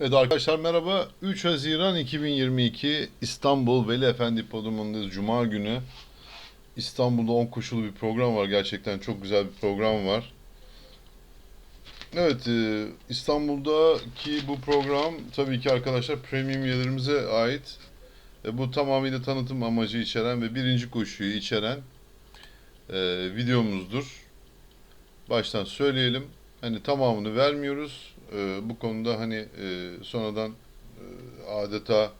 Evet arkadaşlar merhaba. 3 Haziran 2022 İstanbul Veli Efendi Podrumu'ndayız. Cuma günü. İstanbul'da 10 koşulu bir program var. Gerçekten çok güzel bir program var. Evet, e, İstanbul'daki bu program tabii ki arkadaşlar premium üyelerimize ait. E, bu tamamıyla tanıtım amacı içeren ve birinci koşuyu içeren e, videomuzdur. Baştan söyleyelim. Hani tamamını vermiyoruz. E, bu konuda hani e, sonradan e, adeta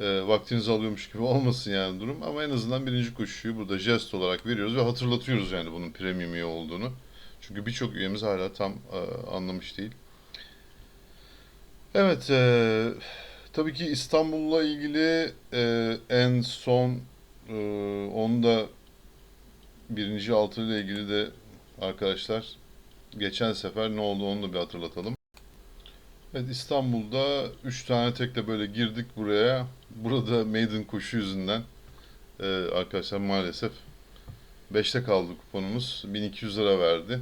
e, vaktinizi alıyormuş gibi olmasın yani durum. Ama en azından birinci koşuyu burada jest olarak veriyoruz ve hatırlatıyoruz yani bunun premium üye olduğunu. Çünkü birçok üyemiz hala tam e, anlamış değil. Evet, e, tabii ki İstanbul'la ilgili e, en son e, onu da birinci altı ile ilgili de arkadaşlar geçen sefer ne oldu onu da bir hatırlatalım. Evet İstanbul'da 3 tane tekle böyle girdik buraya. Burada maiden koşu yüzünden e, arkadaşlar maalesef 5'te kaldı kuponumuz. 1200 lira verdi.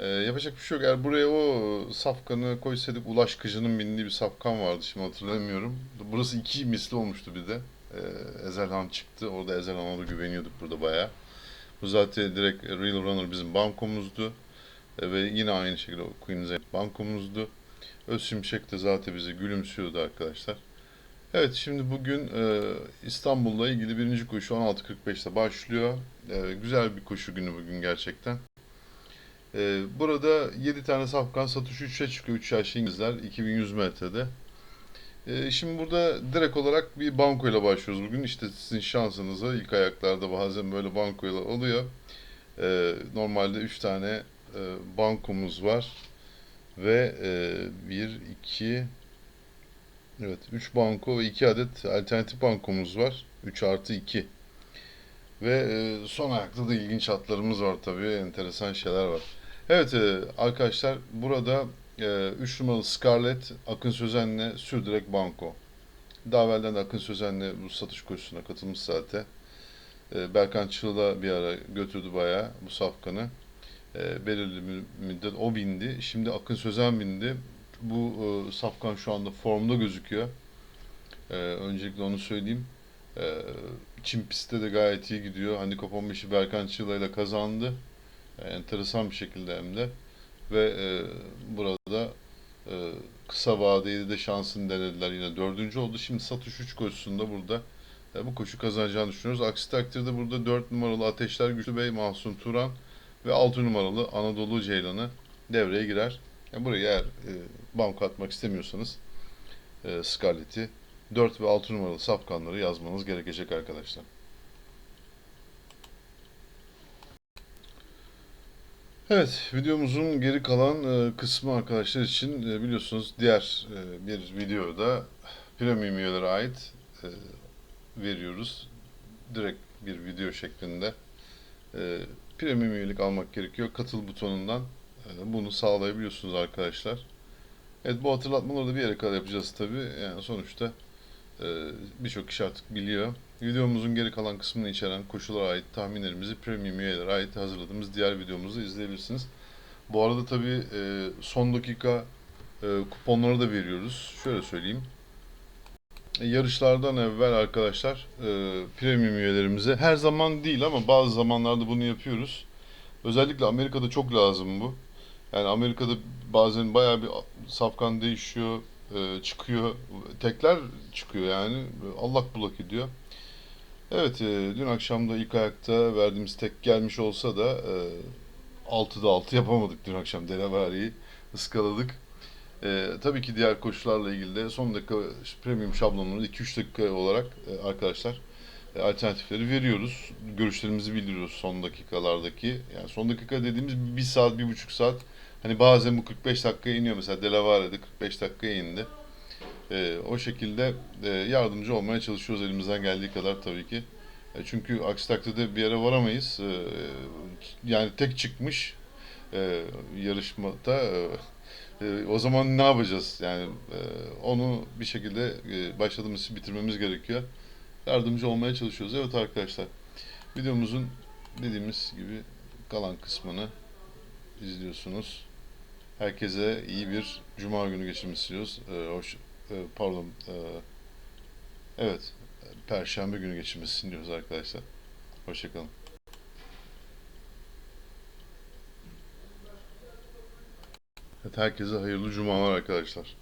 E, yapacak bir şey yok. Eğer buraya o safkanı koysaydık Ulaş Kıcı'nın bindiği bir safkan vardı şimdi hatırlamıyorum. Burası iki misli olmuştu bir de. E, Ezelhan çıktı. Orada Ezelhan'a da güveniyorduk burada bayağı. Bu zaten direkt Real Runner bizim bankomuzdu. E, ve yine aynı şekilde Queen's bankomuzdu. Öz Şimşek de zaten bize gülümsüyordu arkadaşlar. Evet şimdi bugün e, İstanbul'la ilgili birinci koşu 16.45'te başlıyor. E, güzel bir koşu günü bugün gerçekten. E, burada 7 tane safkan satış 3'e çıkıyor. 3 yaşlı İngilizler 2100 metrede. E, şimdi burada direkt olarak bir banko ile başlıyoruz bugün. İşte sizin şansınıza ilk ayaklarda bazen böyle banko ile oluyor. E, normalde 3 tane e, bankomuz var. Ve e, 1, 2, evet 3 banko ve 2 adet alternatif bankomuz var. 3 artı 2. Ve e, son ayakta da ilginç hatlarımız var tabii. Enteresan şeyler var. Evet e, arkadaşlar burada 3 numaralı Scarlett Akın Sözen'le Sürdürek Banko. Daha evvelden de Akın Sözen'le bu satış koşusuna katılmış zaten. E, Berkan Çığla bir ara götürdü bayağı bu safkanı e, belirli müddet o bindi. Şimdi Akın Sözen bindi. Bu e, Safkan şu anda formda gözüküyor. E, öncelikle onu söyleyeyim. E, Çin pistte de gayet iyi gidiyor. Handikap 15'i Berkan Çığla ile kazandı. E, enteresan bir şekilde hem de. Ve e, burada e, kısa vadeli de şansını denediler. Yine dördüncü oldu. Şimdi satış 3 koşusunda burada e, bu koşu kazanacağını düşünüyoruz. Aksi takdirde burada 4 numaralı Ateşler Güçlü Bey, Mahsun Turan, ve 6 numaralı Anadolu Ceylanı devreye girer. Yani buraya eğer e, banko atmak istemiyorsanız e, Scarlett'i 4 ve 6 numaralı safkanları yazmanız gerekecek arkadaşlar. Evet, videomuzun geri kalan e, kısmı arkadaşlar için e, biliyorsunuz diğer e, bir videoda premium üyelere ait e, veriyoruz. Direkt bir video şeklinde. E, premium üyelik almak gerekiyor. Katıl butonundan e, bunu sağlayabiliyorsunuz arkadaşlar. Evet bu hatırlatmaları da bir yere kadar yapacağız tabi. Yani sonuçta e, birçok kişi artık biliyor. Videomuzun geri kalan kısmını içeren koşullara ait tahminlerimizi premium üyelere ait hazırladığımız diğer videomuzu izleyebilirsiniz. Bu arada tabi e, son dakika kuponları da veriyoruz. Şöyle söyleyeyim yarışlardan evvel arkadaşlar e, premium üyelerimize her zaman değil ama bazı zamanlarda bunu yapıyoruz. Özellikle Amerika'da çok lazım bu. Yani Amerika'da bazen bayağı bir safkan değişiyor, e, çıkıyor, tekler çıkıyor yani allak bullak ediyor. Evet, e, dün akşam da ilk ayakta verdiğimiz tek gelmiş olsa da e, 6'da 6 yapamadık dün akşam Delaware'yi ıskaladık. E, tabii ki diğer koşullarla ilgili de son dakika premium şablonunu 2-3 dakika olarak e, arkadaşlar e, alternatifleri veriyoruz. Görüşlerimizi bildiriyoruz son dakikalardaki. Yani son dakika dediğimiz 1 saat, 1,5 saat. Hani bazen bu 45 dakikaya iniyor. Mesela Delaware'de 45 dakikaya indi. E, o şekilde e, yardımcı olmaya çalışıyoruz elimizden geldiği kadar tabii ki. E, çünkü aksi takdirde bir yere varamayız. E, yani tek çıkmış e, yarışmada e, e, o zaman ne yapacağız? Yani e, onu bir şekilde e, başladığımız bitirmemiz gerekiyor. Yardımcı olmaya çalışıyoruz. Evet arkadaşlar. Videomuzun dediğimiz gibi kalan kısmını izliyorsunuz. Herkese iyi bir cuma günü geçirmesini istiyoruz. Ee, hoş, e, pardon, e, evet, perşembe günü geçirmesini diliyoruz arkadaşlar. Hoşçakalın. Evet, herkese hayırlı cumalar arkadaşlar.